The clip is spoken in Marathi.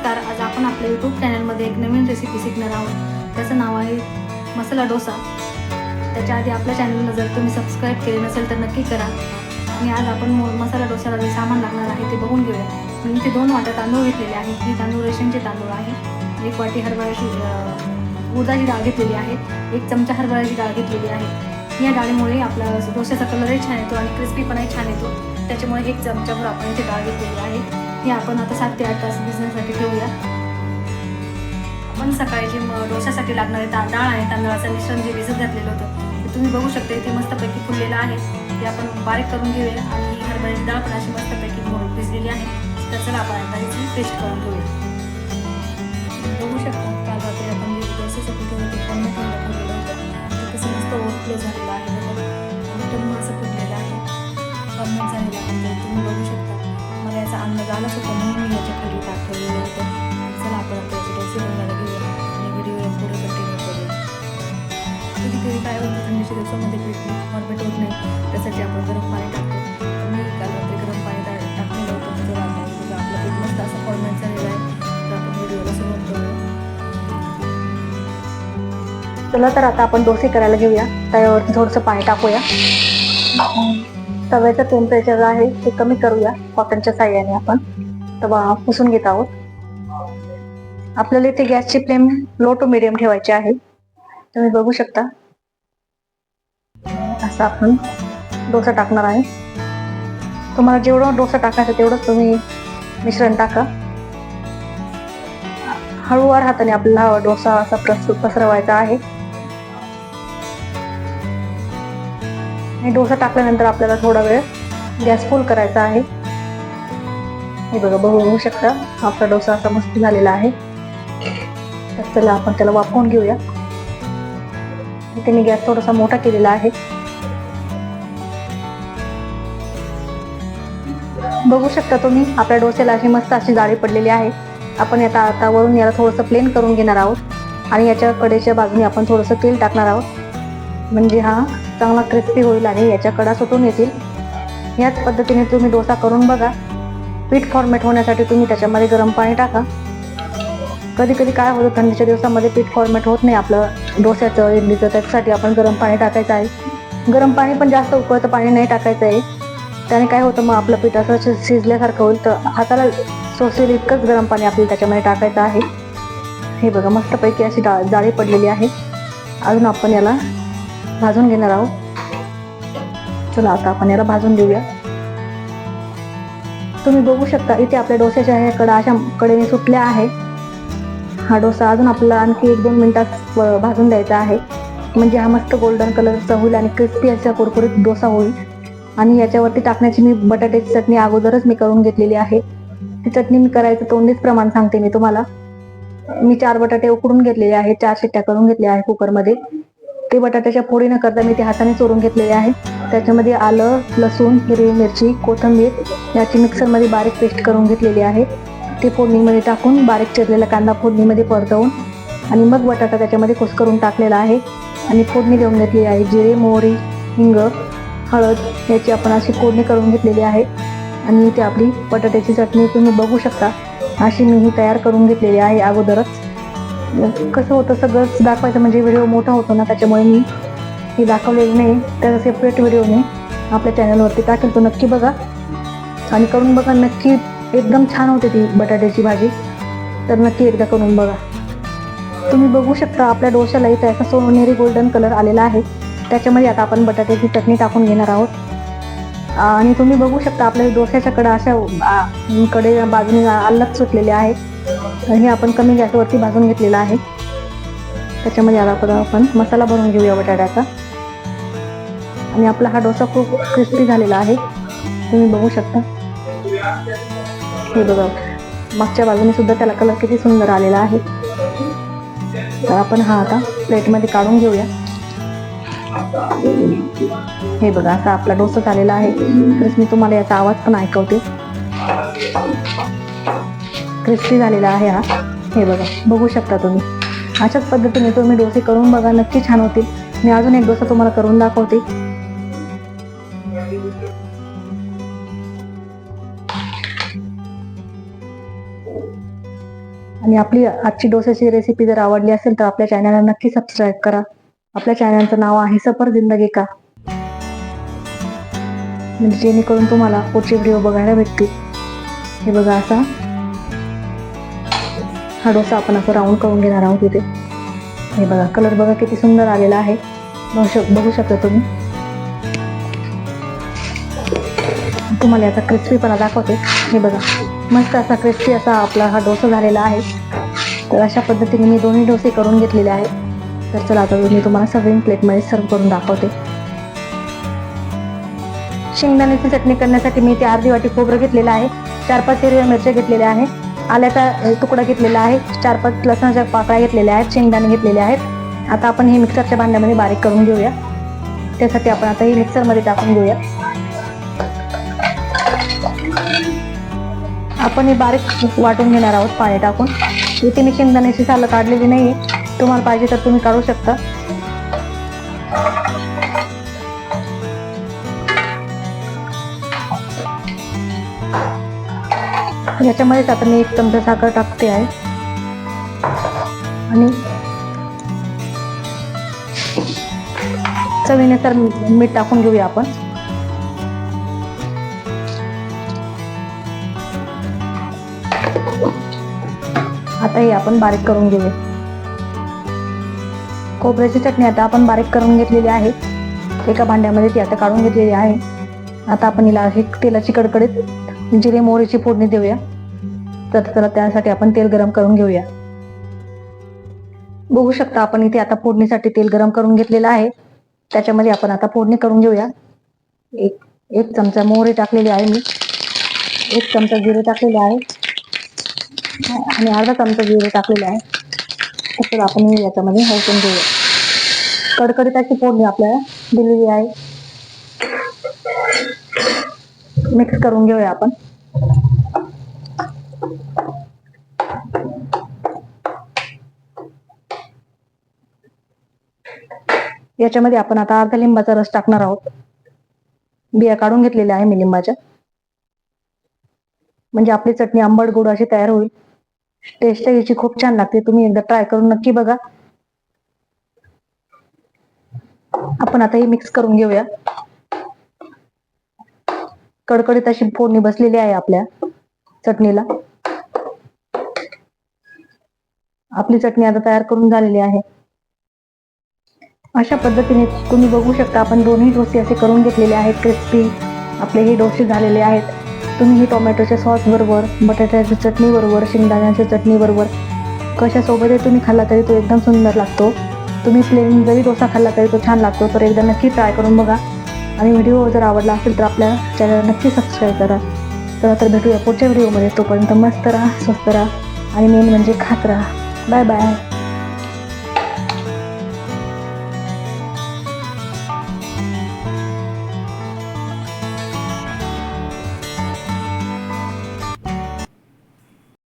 नमस्कार आज आपण आपल्या यूट्यूब चॅनलमध्ये एक नवीन रेसिपी शिकणार आहोत. त्याचं नाव आहे मसाला डोसा. त्याच्या आधी आपल्या चॅनलला जर तुम्ही सबस्क्राईब केले नसेल तर नक्की करा. आणि आज आपण मसाला डोसाला जे सामान लागणार आहे ते बघून घेऊया. मी इथे दोन वाट्या तांदूळ घेतलेले आहेत. ही तांदूळ रेशनचे तांदूळ आहे. एक वाटी हरभऱ्याची उदाची डाळ घेतलेली आहे. एक चमचा हरभऱ्याची डाळ घेतलेली आहे. या डाळीमुळे आपला डोश्याचा कलरही छान येतो आणि क्रिस्पीपणाही छान येतो. त्याच्यामुळे एक चमचाभर आपण इथे डाळ घेतलेली आहे. हे आपण आता सात ते आठ तास भिजण्यासाठी ठेवूया. आपण सकाळी जे डोशासाठी लागणारे ता आहे तांदळाचं मिश्रण जे भिजत घातलेलं होतं ते तुम्ही बघू शकता इथे मस्तपैकी फुललेलं आहे. ते आपण बारीक करून घेऊया आणि हरभऱ्याची डाळ पण अशी मस्तपैकी भिजलेली आहे. तर चला आपण आता याची पेस्ट करून घेऊया. बघू शकता काल रात्री आपण जे ठेवलं ते पण ठेवलेलं होतं कसं मस्त ओव्हरफ्लो झालेलं आहे असं फुटलेलं आहे. परमनंट झालेलं आहे. तुम्ही बघू शकता. याचा अंदाज याच्या खाली टाक होतं. चला आपण आता याचे घेऊया आणि व्हिडिओ पुढे कंटिन्यू करूया. कधी काय होतं थंडीच्या दिवसामध्ये पीठ फॉर्मेट होत नाही. त्यासाठी आपण गरम पाणी टाकतो. तर मी काल रात्री गरम पाणी टाकलेलं होतं. म्हणजे तिथं आपलं पीठ मस्त फॉर्मेट झालेलं आहे. तर आपण व्हिडिओला सुरुवात करूया. चला तर आता आपण डोसे करायला घेऊया. त्यावर थोडंसं पाणी टाकूया. तव्याचं टेम्परेचर आहे ते कमी करूया कॉटनच्या साह्याने आपण. तवा पुसून घेत आहोत. आपल्याला इथे गॅसची फ्लेम लो टू मिडियम ठेवायची आहे. तुम्ही बघू शकता. असं आपण डोसा टाकणार आहे. तुम्हाला जेवढं डोसा टाकायचं तेवढंच तुम्ही मिश्रण टाका. हळूवार हाताने आपला डोसा असा प्रस पसरवायचा आहे. आणि डोसा टाकल्यानंतर आपल्याला थोडा वेळ गॅस फुल करायचा आहे. हे बघा बघू बघू शकता. आपला डोसा असा मस्त झालेला आहे. तर चला आपण त्याला वाफवून घेऊया. इथे मी गॅस थोडासा मोठा केलेला आहे. बघू शकता तुम्ही आपल्या डोस्याला अशी मस्त अशी जाळी पडलेली आहे. आपण आता आता वरून याला थोडंसं प्लेन करून घेणार आहोत. आणि याच्या कडेच्या बाजूने आपण थोडंसं तेल टाकणार आहोत. म्हणजे हा चांगला क्रिस्पी होईल आणि याच्या कडा सुटून येतील. याच पद्धतीने तुम्ही डोसा करून बघा. पीठ फॉर्मेट होण्यासाठी तुम्ही त्याच्यामध्ये गरम पाणी टाका. कधी कधी काय होतं थंडीच्या दिवसामध्ये पीठ फॉर्मेट होत नाही आपलं डोस्याचं इडलीचं त्याच्यासाठी आपण गरम पाणी टाकायचं आहे. गरम पाणी पण जास्त उकळतं पाणी नाही टाकायचं आहे. त्याने काय होतं मग आपलं पीठ असं शि- शिजल्यासारखं होईल. तर हाताला सोसेल इतकंच गरम पाणी आपल्याला त्याच्यामध्ये टाकायचं आहे. हे बघा मस्तपैकी अशी डा जाळी पडलेली आहे. अजून आपण याला भाजून घेणार आहोत. चला आता आपण याला भाजून देऊया. तुम्ही बघू शकता इथे आपल्या डोस्याच्या ह्या कडा अशा कडेने सुटल्या आहे हा डोसा अजून आपल्याला आणखी एक दोन मिनिटात भाजून द्यायचा आहे. म्हणजे हा मस्त गोल्डन कलरचा होईल आणि क्रिस्पी असा कुरकुरीत डोसा होईल. आणि याच्यावरती टाकण्याची मी बटाट्याची चटणी अगोदरच मी करून घेतलेली आहे. ती चटणी मी करायचं तोंडीच प्रमाण सांगते मी तुम्हाला. मी चार बटाटे उकडून घेतलेले आहेत चार शिट्ट्या करून घेतल्या आहे कुकरमध्ये ते बटाट्याच्या फोडी न करता मी ते हाताने चोरून घेतलेले आहे. त्याच्यामध्ये आलं लसूण हिरवी मिरची कोथिंबीर याची मिक्सरमध्ये बारीक पेस्ट करून घेतलेली आहे. ते फोडणीमध्ये टाकून बारीक चिरलेला कांदा फोडणीमध्ये परतवून आणि मग बटाटा त्याच्यामध्ये कुस्करून टाकलेला आहे. आणि फोडणी देऊन घेतलेली आहे जिरे मोहरी हिंग हळद याची आपण अशी फोडणी करून घेतलेली आहे. आणि ते आपली बटाट्याची चटणी तुम्ही बघू शकता. अशी मी ही तयार करून घेतलेली आहे अगोदरच. कसं होतं सगळंच दाखवायचं म्हणजे व्हिडिओ मोठा होतो ना त्याच्यामुळे मी हे दाखवलेलं नाही. त्याचा सेपरेट व्हिडिओ मी आपल्या चॅनलवरती टाकेल तो नक्की बघा. आणि करून बघा नक्की एकदम छान होते ती बटाट्याची भाजी. तर नक्की एकदा करून बघा. तुम्ही बघू शकता आपल्या डोश्याला त्याचा असा सोनेरी गोल्डन कलर आलेला आहे. त्याच्यामध्ये आता आपण बटाट्याची चटणी टाकून घेणार आहोत. आणि तुम्ही बघू शकता आपल्या डोश्याच्याकडं अशा कडे बाजूने आल्लग सुटलेले आहेत. तर हे आपण कमी गॅसवरती भाजून घेतलेलं आहे. त्याच्यामध्ये आता आपण आपण मसाला भरून घेऊया बटाट्याचा. आणि आपला हा डोसा खूप क्रिस्पी झालेला आहे. तुम्ही बघू शकता. हे बघा. मागच्या बाजूने सुद्धा त्याला कलर किती सुंदर आलेला आहे. तर आपण हा आता प्लेटमध्ये काढून घेऊया. हे बघा असा आपला डोसा झालेला आहे. तरच मी तुम्हाला याचा आवाज पण ऐकवते. क्रिस्पी झालेला आहे हा. हे बघा बघू शकता तुम्ही. अशाच पद्धतीने तुम्ही डोसे करून बघा नक्की छान होतील. मी अजून एक डोसा तुम्हाला करून दाखवते. आणि आपली आजची डोसाची रेसिपी जर आवडली असेल तर आपल्या चॅनलला नक्की सबस्क्राईब करा. आपल्या चॅनलचं नाव आहे सफर जिंदगी का? म्हणजे जेणेकरून तुम्हाला पुढचे व्हिडिओ बघायला भेटतील. हे बघा असा हा डोसा आपण असं राऊंड करून घेणार आहोत इथे. हे बघा कलर बघा किती सुंदर आलेला आहे. बघू शक बघू शकता तुम्ही. तुम्हाला याचा क्रिस्पीपणा दाखवते. हे बघा मस्त असा क्रिस्पी असा आपला हा डोसा झालेला आहे. तर अशा पद्धतीने मी दोन्ही डोसे करून घेतलेले आहेत. तर चला आता मी तुम्हाला सगळी प्लेटमध्ये सर्व करून दाखवते. शेंगदाण्याची चटणी करण्यासाठी मी ते अर्धी वाटी खोबरं घेतलेलं आहे. चार पाच हिरव्या मिरच्या घेतलेल्या आहे आल्याचा तुकडा घेतलेला आहे. चार पाच लसणाच्या पाकळ्या घेतलेल्या आहेत. शेंगदाणे घेतलेले आहेत. आता आपण हे मिक्सरच्या भांड्यामध्ये बारीक करून घेऊया. त्यासाठी आपण आता हे मिक्सरमध्ये टाकून घेऊया. आपण हे बारीक वाटून घेणार आहोत पाणी टाकून. इथे मी शेंगदाण्याची सालं काढलेली नाही तुम्हाला पाहिजे तर तुम्ही काढू शकता. याच्यामध्येच आता मी एक चमचा साखर टाकते आहे. आणि चवीनुसार मीठ टाकून घेऊया आपण. आता हे आपण बारीक करून घेऊया. खोबऱ्याची चटणी आता आपण बारीक करून घेतलेली आहे. एका भांड्यामध्ये ती आता काढून घेतलेली आहे. आता आपण हिला हे तेलाची कडकडीत जिरे मोहरीची फोडणी देऊया. तर चला त्यासाठी आपण तेल गरम करून घेऊया. बघू शकता आपण इथे आता फोडणीसाठी तेल गरम करून घेतलेलं आहे. त्याच्यामध्ये आपण आता फोडणी करून घेऊया. एक एक चमचा मोहरी टाकलेली आहे मी. एक चमचा जिरे टाकलेले आहे. आणि अर्धा चमचा जिरे टाकलेले आहे. तर आपण याच्यामध्ये हलकून घेऊया. कडकडीत अशी फोडणी आपल्याला दिलेली आहे. मिक्स करून घेऊया आपण. याच्यामध्ये आपण आता अर्धा लिंबाचा रस टाकणार आहोत. बिया काढून घेतलेल्या आहे मी लिंबाच्या. म्हणजे आपली चटणी आंबट गोड अशी तयार होईल. टेस्ट याची खूप छान लागते. तुम्ही एकदा ट्राय करून नक्की बघा. आपण आता हे मिक्स करून घेऊया. कडकडीत अशी फोडणी बसलेली आहे आपल्या चटणीला. आपली चटणी आता तयार करून झालेली आहे. अशा पद्धतीने तुम्ही बघू शकता आपण दोन्ही डोसे असे करून घेतलेले आहेत क्रिस्पी आपले हे डोसे झालेले आहेत. तुम्ही हे टोमॅटोच्या सॉस बरोबर बटाट्याच्या चटणी बरोबर शेंगदाण्याच्या चटणी बरोबर कशासोबतही तुम्ही खाल्ला तरी तो एकदम सुंदर लागतो. तुम्ही प्लेन जरी डोसा खाल्ला तरी तो छान लागतो तर एकदा नक्की ट्राय करून बघा. आणि व्हिडिओ जर आवडला असेल तर आपल्या चॅनल नक्की सबस्क्राईब करा. तर तर भेटूया पुढच्या व्हिडिओमध्ये तोपर्यंत मस्त राहा स्वस्त राहा आणि मेन म्हणजे खात राहा. Bye bye